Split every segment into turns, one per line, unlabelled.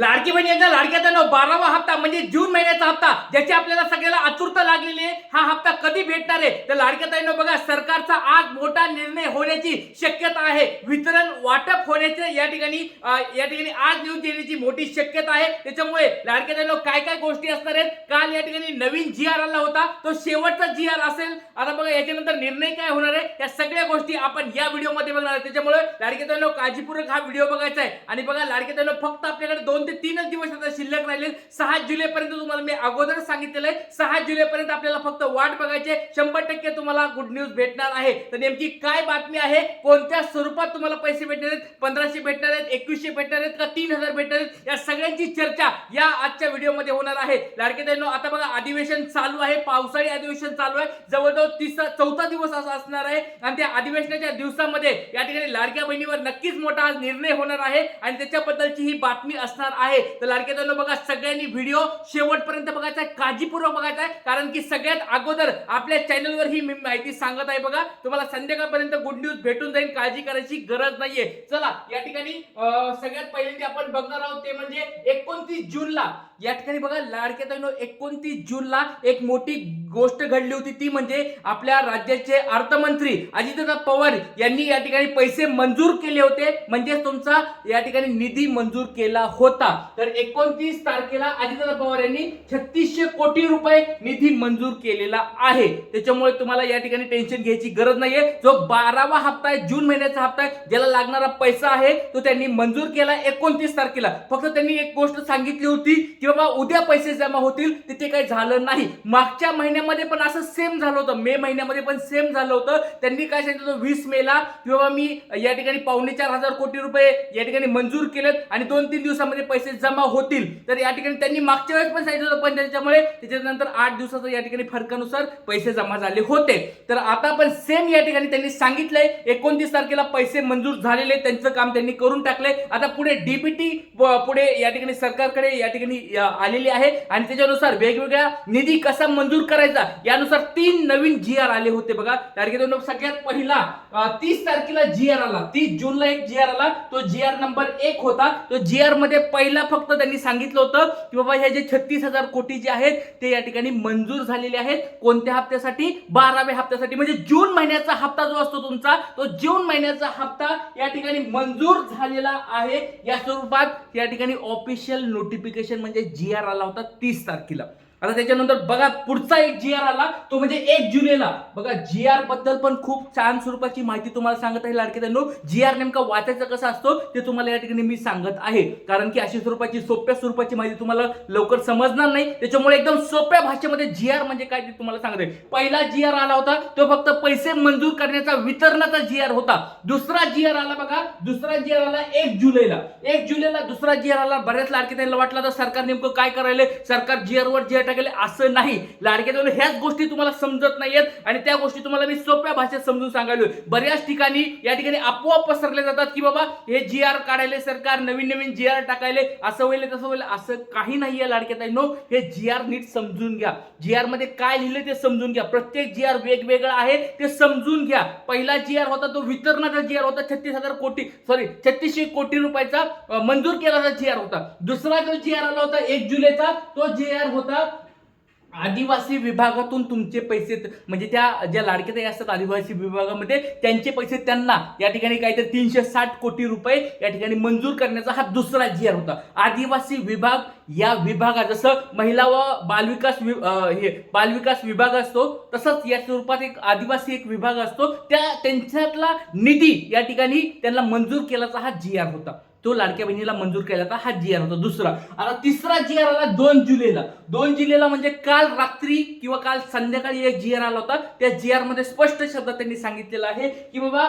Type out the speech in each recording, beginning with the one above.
लाडकी बहीण योजना लाडक्याचा बारावा हप्ता म्हणजे जून महिन्याचा हप्ता ज्याची आपल्याला सगळ्याला आतुरता लागलेली आहे. हा हप्ता कधी भेटणार आहे? तर लाडक्या ताईनं बघा सरकारचा आज मोठा निर्णय होण्याची शक्यता आहे. वितरण वाटप होण्याचे या ठिकाणी या ठिकाणी आज न्यूज येण्याची मोठी शक्यता आहे. त्याच्यामुळे लाडक्या ताईनं काय काय गोष्टी असणार आहेत? काल या ठिकाणी नवीन जी आर आला होता. तो शेवटचा जी आर असेल. आता बघा याच्यानंतर निर्णय काय होणार आहे? या सगळ्या गोष्टी आपण या व्हिडिओमध्ये बघणार आहे त्याच्यामुळे लाडक्या ताईनं काळजीपूर्वक हा व्हिडिओ बघायचा आहे. आणि बघा लाडक्या ताईनं फक्त आपल्याकडे दोन ते तीनच दिवस आता शिल्लक राहिले सहा जुलैपर्यंत तुम्हाला मी अगोदर सांगितलेलं आहे. सहा जुलैपर्यंत आपल्याला फक्त वाट बघायची शंभर टक्के तुम्हाला गुड न्यूज भेटणार आहे. तर नेमकी काय बातमी आहे? कोणत्या स्वरूपात तुम्हाला पैसे भेटणार आहेत? पंधराशे भेटणार आहेत? एकवीसशे भेटणार आहेत? का तीन हजार भेटणार आहेत? या सगळ्यांची चर्चा या आजच्या व्हिडिओमध्ये होणार आहे. लाडके ताईंनो आता बघा अधिवेशन चालू आहे. पावसाळी अधिवेशन चालू आहे. जवळजवळ तिसरा चौथा दिवस असा असणार आहे. आणि त्या अधिवेशनाच्या दिवसामध्ये या ठिकाणी लाडक्या बहिणीवर नक्कीच मोठा आज निर्णय होणार आहे. आणि त्याच्याबद्दलची ही बातमी असणार आहे. तर लाडके ताईंनो बघा सगळ्यांनी व्हिडिओ शेवटपर्यंत बघायचा आहे काळजीपूर्वक बघायचा आहे कारण की सगळ्यात अगोदर आपल्या चॅनलवर ही मी माहिती सांगत आहे बघा. तुम्हाला संध्याकाळपर्यंत गुड न्यूज भेटून जाईल काळजी करायची गरज नाहीये. चला या ठिकाणी सगळ्यात पहिल्यांदा आपण बघणार आहोत ते म्हणजे एकोणतीस जूनला. या ठिकाणी बघा लाडके तैनो एकोणतीस जूनला एक मोठी गोष्ट घडली होती ती म्हणजे आपल्या राज्याचे अर्थमंत्री अजितदादा पवार यांनी या ठिकाणी पैसे मंजूर केले होते. म्हणजे तुमचा या ठिकाणी निधी मंजूर केला होता. तर एकोणतीस तारखेला अजितदादा पवार यांनी छत्तीसशे कोटी रुपये निधी मंजूर केलेला आहे. त्याच्यामुळे तुम्हाला या ठिकाणी टेन्शन घ्यायची गरज नाहीये. जो बारावा हप्ता आहे जून महिन्याचा हप्ता आहे ज्याला लागणारा पैसा आहे तो त्यांनी मंजूर केला एकोणतीस तारखेला. फक्त त्यांनी एक गोष्ट सांगितली होती की बाबा उद्या पैसे जमा होतील तिथे काही झालं नाही. मागच्या महिन्यात महिन्यामध्ये पण असं सेम झालं होतं. मे महिन्यामध्ये पण सेम झालं होतं. त्यांनी काय सांगितलं होतं? वीस मेला की बाबा मी या ठिकाणी पावणे चार हजार कोटी रुपये या ठिकाणी मंजूर केलेत आणि दोन तीन दिवसामध्ये पैसे जमा होतील. तर या ठिकाणी त्यांनी मागच्या वेळेस पण सांगितलं होतं पण त्याच्यामुळे त्याच्यानंतर आठ दिवसाचं या ठिकाणी फरकानुसार पैसे जमा झाले होते. तर आता पण सेम या ठिकाणी त्यांनी सांगितलंय एकोणतीस तारखेला पैसे मंजूर झालेले त्यांचं काम त्यांनी करून टाकलंय. आता पुढे डीबीटी पुढे या ठिकाणी सरकारकडे या ठिकाणी आलेली आहे. आणि त्याच्यानुसार वेगवेगळ्या निधी कसा मंजूर करायचा यानुसार तीन नवीन जी आर आले होते बघा. तारखेचा सगळ्यात पहिला तीस तारखेला जी आर आला. तीस जूनला एक जी आर आला. तो जी आर नंबर एक होता. तो जी आरमध्ये पहिला फक्त त्यांनी सांगितलं होतं की बाबा हे जे छत्तीस हजार कोटी जे आहेत ते या ठिकाणी मंजूर झालेले आहेत. कोणत्या हप्त्यासाठी? बाराव्या हप्त्यासाठी. म्हणजे जून महिन्याचा हप्ता जो असतो तुमचा तो जून महिन्याचा हप्ता या ठिकाणी मंजूर झालेला आहे. या स्वरूपात या ठिकाणी ऑफिशियल नोटिफिकेशन म्हणजे जी आर आला होता तीस तारखेला. आता त्याच्यानंतर बघा पुढचा एक जी आर आला तो म्हणजे एक जुलैला बघा जी आरबद्दल पण खूप छान स्वरूपाची माहिती तुम्हाला सांगत आहे लाडके त्यांनो जी आर नेमका वाचायचा कसा असतो ते तुम्हाला या ठिकाणी मी सांगत आहे कारण की अशी स्वरूपाची सोप्या स्वरूपाची माहिती तुम्हाला लवकर समजणार नाही त्याच्यामुळे एकदम सोप्या भाषेमध्ये जी आर म्हणजे काय ते तुम्हाला सांगत आहे पहिला जी आर आला होता तो फक्त पैसे मंजूर करण्याचा वितरणाचा जी आर होता दुसरा जी आर आला बघा दुसरा जी आर आला एक जुलैला एक जुलैला दुसरा जी आर आला बऱ्याच लाडके त्यांना वाटलं तर सरकार नेमकं काय करायले सरकार जी आर वर जी आर टाकले असं नाही लाडक्या त्यांना ह्याच गोष्टी तुम्हाला समजत नाहीयेत आणि त्या गोष्टी तुम्हाला मी सोप्या भाषेत समजून सांगायलो बऱ्याच ठिकाणी या ठिकाणी आपोआप पसरले जातात की बाबा हे जी आर काढायले सरकार नवीन नवीन जी आर टाकायले असं होईल तसं होईल असं काही नाहीये लाडके ताईंनो हे जी आर नीट समजून घ्या जी आरमध्ये काय लिहिलं ते समजून घ्या प्रत्येक जी आर वेगवेगळं आहे ते समजून घ्या पहिला जी आर होता तो वितरणाचा जी आर होता छत्तीस हजार कोटी सॉरी छत्तीसशे कोटी रुपयाचा मंजूर केलेला जी आर होता दुसरा जो जी आर आला होता एक जुलैचा तो जी आर होता आदिवासी विभागातून तुमचे पैसे म्हणजे त्या ज्या लाडके ताई असतात आदिवासी विभागामध्ये त्यांचे पैसे त्यांना. या ठिकाणी काहीतरी तीनशे साठ कोटी रुपये या ठिकाणी मंजूर करण्याचा हा दुसरा जी आर होता. आदिवासी विभाग या विभागात जसं महिला व बालविकास वि- हे बालविकास विभाग असतो तसंच या स्वरूपात एक आदिवासी एक विभाग असतो. त्या त्यांच्यातला निधी या ठिकाणी त्यांना मंजूर केल्याचा हा जी आर होता. तो लाडक्या बहिणीला मंजूर केला होता हा जी आर होता दुसरा. आता तिसरा जी आर आला दोन जुलैला. दोन जुलैला म्हणजे काल रात्री किंवा काल संध्याकाळी एक जी आर आला होता. त्या जी आरमध्ये स्पष्ट शब्दात त्यांनी सांगितलेला आहे की बाबा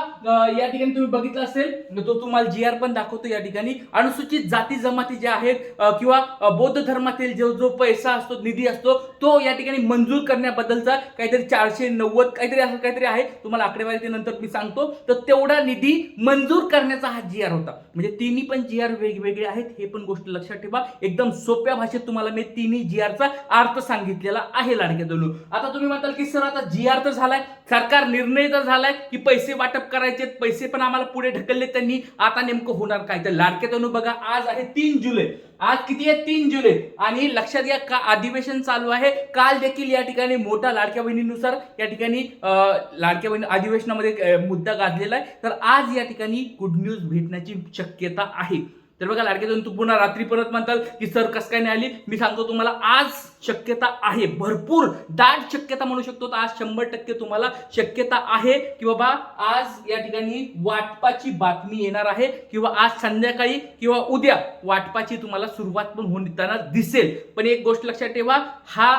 या ठिकाणी तुम्ही बघितलं असेल तो तुम्हाला जी आर पण दाखवतो या ठिकाणी. अनुसूचित जाती जमाती ज्या आहेत किंवा बौद्ध धर्मातील जो जो पैसा असतो निधी असतो तो या ठिकाणी मंजूर करण्याबद्दलचा काहीतरी चारशे नव्वद काहीतरी असं काहीतरी आहे. तुम्हाला आकडेवारी ते नंतर मी सांगतो. तर तेवढा निधी मंजूर करण्याचा हा जी आर होता. म्हणजे तिन्ही पण जी आर वेगवेगळे आहेत हे पण गोष्ट लक्षात ठेवा. एकदम सोप्या भाषेत तुम्हाला मी तिन्ही जी आरचा अर्थ सांगितलेला आहे लाडक्या दोन आता तुम्ही म्हणताल की सर आता जी आर तर झालाय. सरकार निर्णय तर झालाय की पैसे वाटप करायचे पैसे पण आम्हाला पुढे ढकलले त्यांनी. आता नेमकं होणार काय? तर लाडक्या दोन बघा आज आहे तीन जुलै. आज किती आहे? तीन जुलै. आणि लक्षात घ्या का अधिवेशन चालू आहे. काल देखील या ठिकाणी मोठा लाडक्या बहिणीनुसार या ठिकाणी लाडक्या बहिणी अधिवेशनामध्ये मुद्दा गाजलेला आहे. तर आज या ठिकाणी गुड न्यूज भेटण्याची शक्यता आहे. तर बघा लाडके तू पुन्हा रात्री परत म्हणताल की सर कस काय नाही आली मी सांगतो तुम्हाला आज शक्यता आहे. भरपूर दाट शक्यता म्हणू शकतो. तर आज शंभर टक्के तुम्हाला शक्यता आहे की बाबा आज या ठिकाणी वाटपाची बातमी येणार आहे किंवा आज संध्याकाळी किंवा उद्या वाटपाची तुम्हाला सुरुवात पण होताना दिसेल. पण एक गोष्ट लक्षात ठेवा हा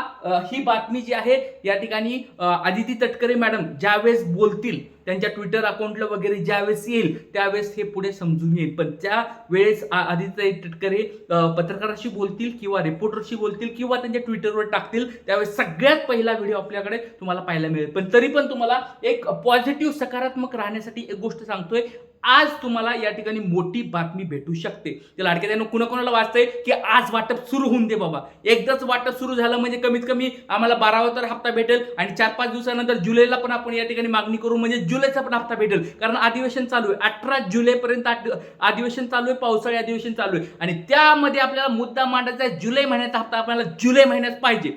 ही बातमी जी आहे या ठिकाणी अ, आदिती तटकरे मॅडम ज्यावेळेस बोलतील त्यांच्या ट्विटर अकाउंटला वगैरे ज्यावेळेस येईल त्यावेळेस हे पुढे समजून येईल. पण त्या वेळेस आदित्य तटकरे पत्रकाराशी बोलतील किंवा रिपोर्टरशी बोलतील किंवा त्यांच्या ट्विटरवर टाकतील त्यावेळेस सगळ्यात पहिला व्हिडिओ आपल्याकडे तुम्हाला पाहायला मिळेल. पण तरी पण तुम्हाला एक पॉझिटिव्ह सकारात्मक राहण्यासाठी एक गोष्ट सांगतोय. आज तुम्हाला या ठिकाणी मोठी बातमी भेटू शकते. ते लाडके त्यानं कुणाकोणाला वाचतंय? की आज वाटप सुरू होऊन दे बाबा. एकदाच वाटप सुरू झालं म्हणजे कमीत कमी आम्हाला बारावा तर हप्ता भेटेल आणि चार पाच दिवसानंतर जुलैला पण आपण या ठिकाणी मागणी करू म्हणजे जुलैचा पण हप्ता भेटेल. कारण अधिवेशन चालू आहे. अठरा जुलैपर्यंत अधिवेशन चालू आहे पावसाळी अधिवेशन चालू आहे. आणि त्यामध्ये आपल्याला मुद्दा मांडायचा आहे जुलै महिन्याचा हप्ता आपल्याला जुलै महिन्यात पाहिजे.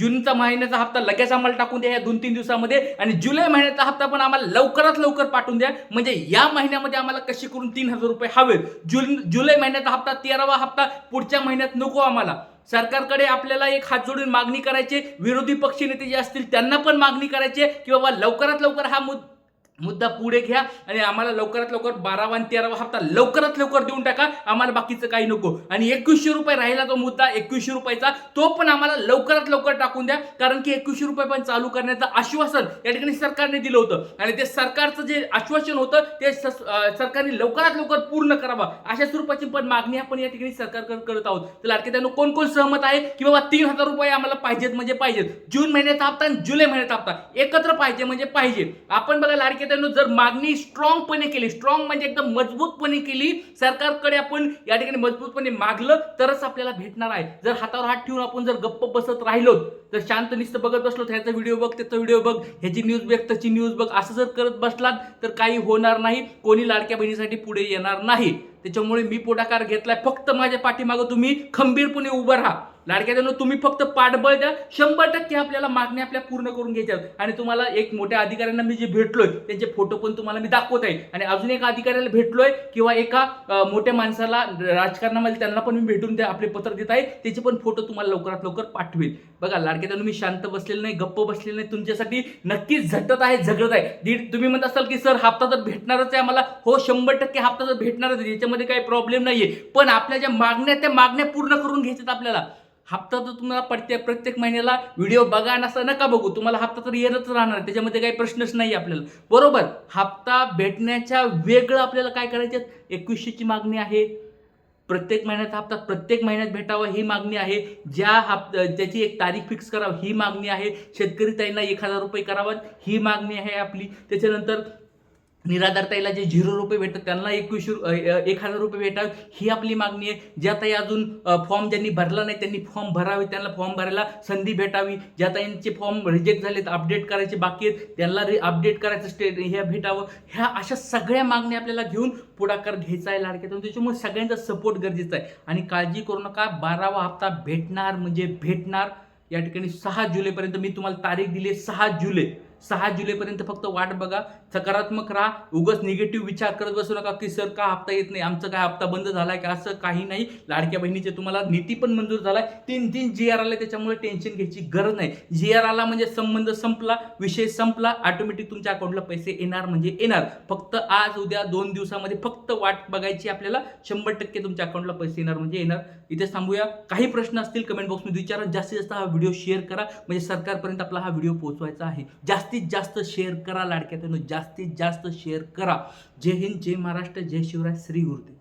जूनचा महिन्याचा हप्ता लगेच आम्हाला टाकून द्या या दोन तीन दिवसामध्ये. आणि जुलै महिन्याचा हप्ता पण आम्हाला लवकरात लवकर पाठवून द्या. म्हणजे या महिन्यामध्ये आम्हाला कशी करून तीन हजार रुपये हवेत जून जुलै महिन्याचा हप्ता तेरावा हप्ता पुढच्या महिन्यात नको आम्हाला. सरकारकडे आपल्याला एक हात जोडून मागणी करायची. विरोधी पक्षनेते जे असतील त्यांना पण मागणी करायची की बाबा लवकरात लवकर हा मुद्दा मुद्दा पुढे घ्या आणि आम्हाला लवकरात लवकर बारावा आणि तेरावा हप्ता लवकरात लवकर देऊन टाका. आम्हाला बाकीचं काही नको. आणि एकवीसशे रुपये राहिला तो मुद्दा एकवीसशे रुपयाचा तो पण आम्हाला लवकरात लवकर टाकून द्या. कारण की एकवीसशे रुपये पण चालू करण्याचं आश्वासन या ठिकाणी सरकारने दिलं होतं. आणि ते सरकारचं जे आश्वासन होतं ते सरकारने लवकरात लवकर पूर्ण करावा. अशा स्वरूपाची पण मागणी आपण या ठिकाणी सरकारकडे करत आहोत. तर लाडके त्यानं कोण कोण सहमत आहे की बाबा तीन हजार रुपये आम्हाला पाहिजेत म्हणजे पाहिजेत? जून महिन्याचा हप्ता आणि जुलै महिन्याचा हप्ता एकत्र पाहिजे म्हणजे पाहिजे. आपण बघा लाडके त्यानं जर मागणी स्ट्रॉंगपणे केली स्ट्रॉंग म्हणजे एकदम मजबूतपणे केली सरकारकडे आपण या ठिकाणी मजबूतपणे मागलं तरच आपल्याला भेटणार आहे. जर हातावर हात ठेवून आपण जर गप्प बसत राहिलो तर शांत निस्त बघत बसलो तर ह्याचा व्हिडिओ बघ त्याचा व्हिडिओ बघ ह्याची न्यूज बघ त्याची न्यूज बघ असं जर करत बसलात तर काही होणार नाही. कोणी लाडक्या बहिणीसाठी पुढे येणार नाही. त्याच्यामुळे मी पुढाकार घेतलाय. फक्त माझ्या पाठीमागं तुम्ही खंबीरपणे उभं राहा. लाडक्या तुम्ही फक्त पाठबळ द्या. शंभर टक्के आपल्याला मागण्या आपल्या पूर्ण करून घ्यायच्या आहेत. आणि तुम्हाला एक मोठ्या अधिकाऱ्यांना मी जे भेटलोय त्यांचे फोटो पण तुम्हाला मी दाखवत आहे. आणि अजून एका अधिकाऱ्याला भेटलोय किंवा एका मोठ्या माणसाला राजकारणामध्ये त्यांना पण मी भेटून द्या आपले पत्र देत आहे. त्याचे पण फोटो तुम्हाला लवकरात लवकर पाठवेल. बघा लाडक्या तुम्ही मी शांत बसलेलं नाही गप्प बसलेलं नाही तुमच्यासाठी नक्कीच झटत आहे झगडत आहे. दीड तुम्ही म्हणत असाल की सर हप्ता तर भेटणारच आहे मला हो शंभर टक्के हप्ता तर भेटणारच आहे याच्यामध्ये काही प्रॉब्लेम नाही आहे पण आपल्या ज्या मागण्या त्या मागण्या पूर्ण करून घ्यायच्यात आपल्याला. हप्ता तर तुम्हाला प्रत्येक प्रत्येक महिन्याला. व्हिडिओ बघा नसा नका बघू. तुम्हाला हप्ता तर येतच राहणार त्याच्यामध्ये काही प्रश्नच नाही आपल्याला. बरोबर? हप्ता भेटण्याच्या वेगळं आपल्याला काय करायचे एकवीसशेची मागणी आहे. प्रत्येक महिन्याचा हप्ता प्रत्येक महिन्यात भेटावा ही मागणी आहे. ज्या हप्त त्याची एक तारीख फिक्स करावी ही मागणी आहे. शेतकरी त्यांना एक हजार रुपये करावं ही मागणी आहे आपली. त्याच्यानंतर निराधारताईला जे झिरो रुपये भेटतात त्यांना एकवीसशे एक हजार रुपये भेटावे ही आपली मागणी आहे. ज्या ताई अजून फॉर्म ज्यांनी भरला नाही त्यांनी फॉर्म भरावे त्यांना फॉर्म भरायला संधी भेटावी. ज्या ताईंचे फॉर्म रिजेक्ट झालेत अपडेट करायचे बाकी आहेत त्यांना रि अपडेट करायचं स्टेट हे भेटावं. ह्या अशा सगळ्या मागण्या आपल्याला घेऊन पुढाकार घ्यायचा आहे लाडक्यातून त्याच्यामुळे सगळ्यांचा सपोर्ट गरजेचा आहे. आणि काळजी करू नका बारावा हप्ता भेटणार म्हणजे भेटणार. या ठिकाणी सहा जुलैपर्यंत मी तुम्हाला तारीख दिली सहा जुलै. सहा जुलैपर्यंत फक्त वाट बघा सकारात्मक राहा उगाच निगेटिव्ह विचार करत बसू नका की सर का हप्ता येत नाही? आमचा काय हप्ता बंद झालाय का? असं काही नाही. लाडक्या बहिणीचे तुम्हाला नीती पण मंजूर झालाय. तीन तीन जी आर आले त्याच्यामुळे टेन्शन घ्यायची गरज नाही. जी आर आला म्हणजे संबंध संपला विषय संपला ऑटोमॅटिक तुमच्या अकाउंटला पैसे येणार म्हणजे येणार. फक्त आज उद्या दोन दिवसामध्ये फक्त वाट बघायची आपल्याला. शंभर टक्के तुमच्या अकाउंटला पैसे येणार म्हणजे येणार. इथे थांबूया. काही प्रश्न असतील कमेंट बॉक्समध्ये विचारा. जास्तीत जास्त हा व्हिडिओ शेअर करा. म्हणजे सरकारपर्यंत आपला हा व्हिडिओ पोहोचवायचा आहे. जास्त जास्तीत जास्त शेअर करा लाडक्यातून जास्तीत जास्त शेअर करा. जय हिंद जय महाराष्ट्र जय शिवराय श्री गुरुदेव.